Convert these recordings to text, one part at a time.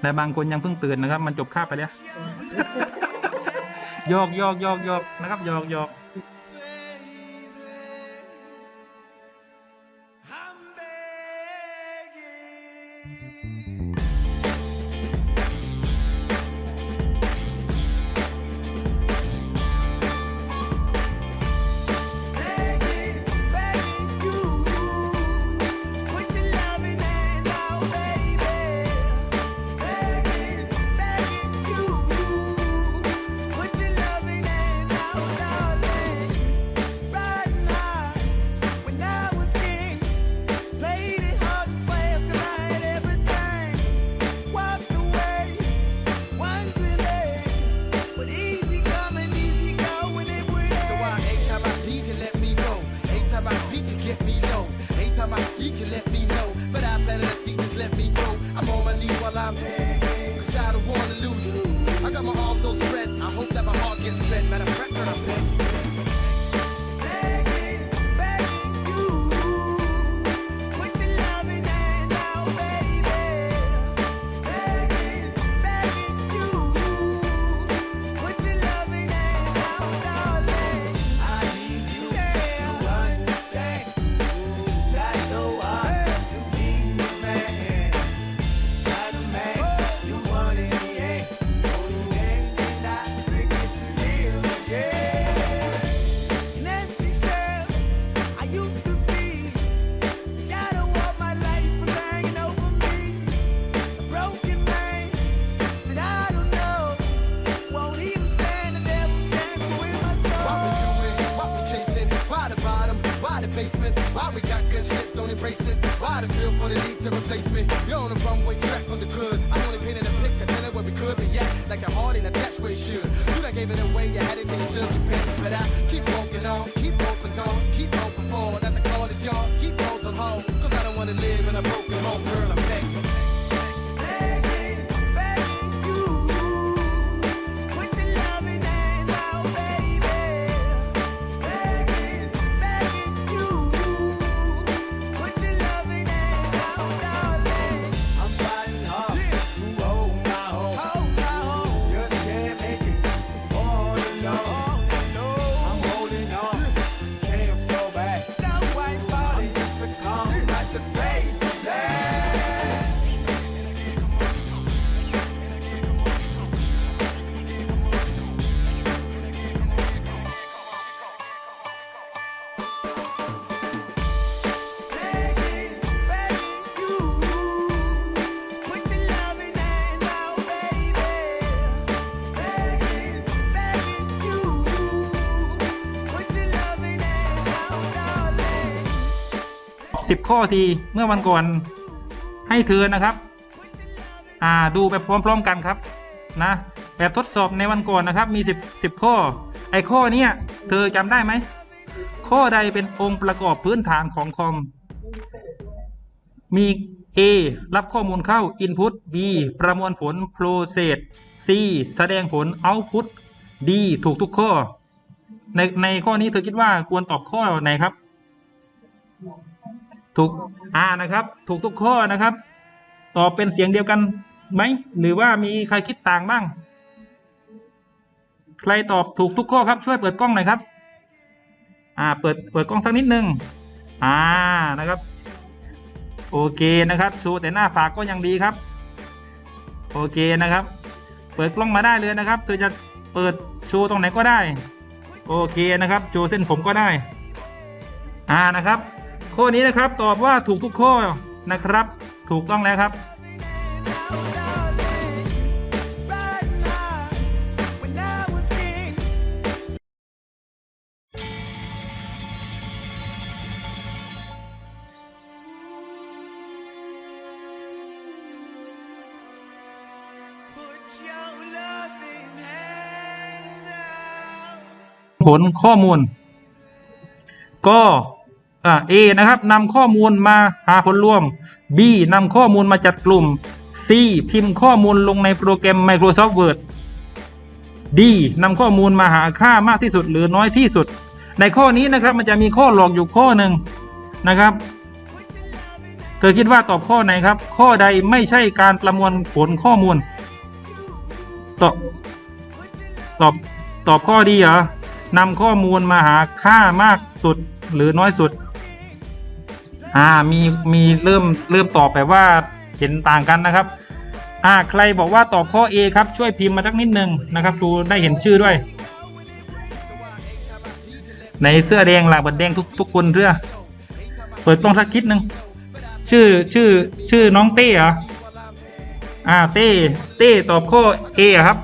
แต่บางคนยังเพิ่งตื่นนะครับ มันจบคาบไปแล้วยอกยอกยอกยอกนะครับยอกยอก Don't it. Why the feel for the need to replace me? You're on the runway track from the good. I'm only painting a picture, telling where we could be at. Like a heart in a attached where it should. You done gave it away, you had it till you took your pen. But I keep walking on, keep 10 ข้อทีเมื่อวันก่อนให้เธอนะครับ อ่าดูไปพร้อมๆกันครับนะแบบทดสอบในวันก่อนนะครับมี 10 10 ข้อ ไอข้อนี้เธอจำได้ไหม ข้อใดเป็นองค์ประกอบพื้นฐานของคอม มี A รับข้อมูลเข้า Input B ประมวลผล Process C แสดงผล Output D ถูกทุกข้อ ในในข้อนี้เธอคิดว่าควรตอบข้อไหนครับ ถูกอ่านะครับ ถูกทุกข้อนะครับ ตอบเป็นเสียงเดียวกันไหมหรือว่ามีใครคิดต่างบ้าง ใครตอบถูกทุกข้อครับช่วยเปิดกล้องหน่อยครับ อ่า เปิดเปิดกล้องสักนิดนึงอ่านะครับ โอเคนะครับชว์แต่หน้าฝากก็ยังดีครับ โอเคนะครับ เปิดกล้องมาได้เลยนะครับเธอจะเปิดชว์ตรงไหนก็ได้ โอเคนะครับชว์เส้นผมก็ได้ อ่านะครับ ข้อนี้นะครับตอบว่าถูกทุกข้อนะครับ ถูกต้องแล้วครับ ผลข้อมูล ก็ อ่า A นะครับนำข้อมูลมาหาผลรวม B นำข้อมูลมาจัดกลุ่ม C พิมพ์ข้อมูลลงในโปรแกรม Microsoft Word D นำข้อมูลมาหาค่ามากที่สุดหรือน้อยที่สุด ในข้อนี้นะครับมันจะมีข้อหลอกอยู่ข้อหนึ่งนะครับ เธอคิดว่าตอบข้อไหนครับ ข้อใดไม่ใช่การประมวลผลข้อมูล ตอบตอบตอบข้อดีเหรอนำข้อมูลมาหาค่ามากสุดหรือน้อยสุด อ่ามีมีเริ่มเริ่มตอบแบบว่าเห็นต่างกันนะครับอ่าใครบอกว่าตอบข้อ A ครับช่วยพิมพ์มาสักนิดนึงนะครับดูได้เห็นชื่อด้วย ในเสื้อแดงหลังบัดแดงทุกทุกคนเสื้อเปิดกล้องสักคิดหนึ่งชื่อชื่อชื่อน้องเต้เหรออ่าเต้เต้ตอบข้อ A อครับ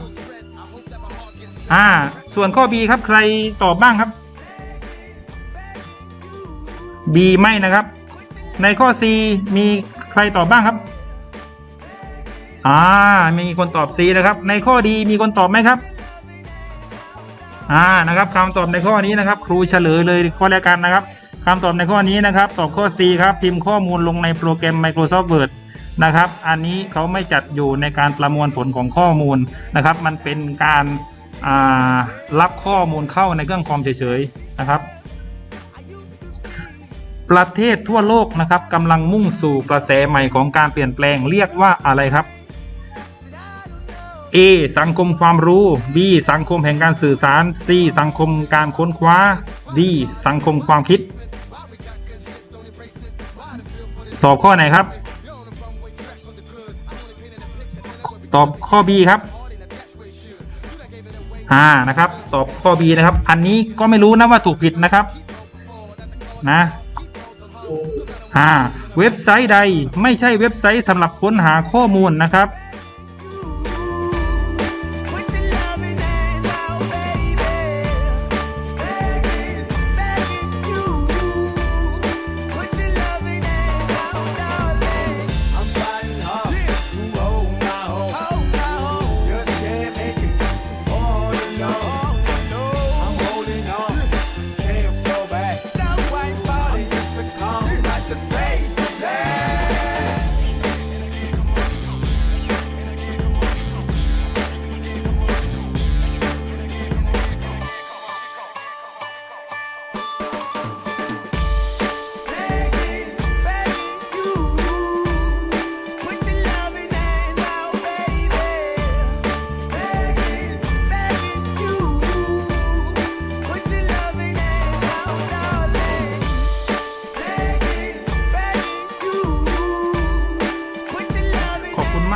อ่า ส่วนข้อ B ครับใครตอบบ้างครับ B ไม่นะครับ ในข้อ C มีใครตอบบ้างครับ อ่า มีคนตอบ C นะครับ ในข้อ D มีคนตอบไหมครับ อ่า นะครับคำตอบในข้อนี้นะครับ ครูเฉลยเลยข้อแรกกันนะครับคำตอบในข้อนี้นะครับ ตอบข้อ C ครับพิมพ์ข้อมูลลงในโปรแกรม Microsoft Word นะครับ อันนี้เขาไม่จัดอยู่ในการประมวลผลของข้อมูลนะครับ มันเป็นการอ่ารับข้อมูลเข้าในเครื่องคอมเฉยๆนะครับ ประเทศทั่วโลกนะครับกำลังมุ่งสู่กระแสใหม่ของการเปลี่ยนแปลงเรียกว่าอะไรครับ A สังคมความรู้ B สังคมแห่งการสื่อสาร C สังคมการค้นคว้า D สังคมความคิด ตอบข้อไหนครับ ตอบข้อ B ครับอ่านะครับ ตอบข้อ B นะครับ อันนี้ก็ไม่รู้นะว่าถูกผิดนะครับ นะ อ่าเว็บไซต์ใดไม่ใช่เว็บไซต์สำหรับค้นหาข้อมูลนะครับ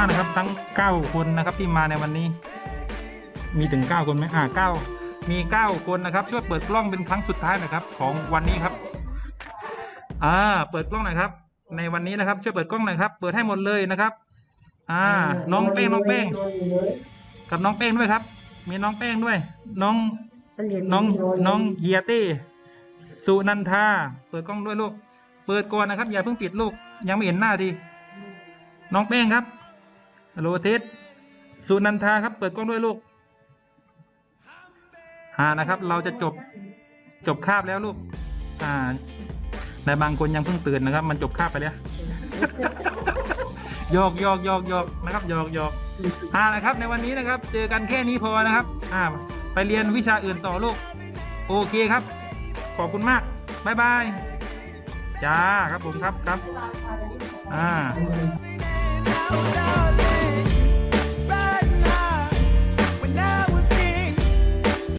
นะครับ ทั้ง 9 คนนะครับที่มาในวันนี้ มีถึง 9 คนไหมอ่า9มี 9 คนนะครับ ช่วยเปิดกล้องเป็นครั้งสุดท้ายนะครับ ของวันนี้ครับ อ่า เปิดกล้องหน่อยครับ ในวันนี้นะครับ ช่วยเปิดกล้องหน่อยครับ เปิดให้หมดเลยนะครับ อ่า น้องเป้งน้องเป้งกับน้องเป้งด้วยครับ มีน้องเป้งด้วย น้องน้องน้องเฮียเต้สุนันทาเปิดกล้องด้วยลูก เปิดก่อนนะครับ อย่าเพิ่งปิดลูก ยังไม่เห็นหน้าดี น้องแป้งครับ ฮัลโหลเทสสุนันทาครับ เปิดกล้องด้วยลูกอ่านะครับ เราจะจบจบคาบแล้วลูกอ่าในบางคนยังเพิ่งตื่นนะครับ มันจบคาบไปแล้วยอกยอกยอกยอกนะครับยอกยอกอ่านะครับ ในวันนี้นะครับ เจอกันแค่นี้พอนะครับอ่าไปเรียนวิชาอื่นต่อลูก โอเคครับ ขอบคุณมากบายบายจ้าครับผมครับครับอ่า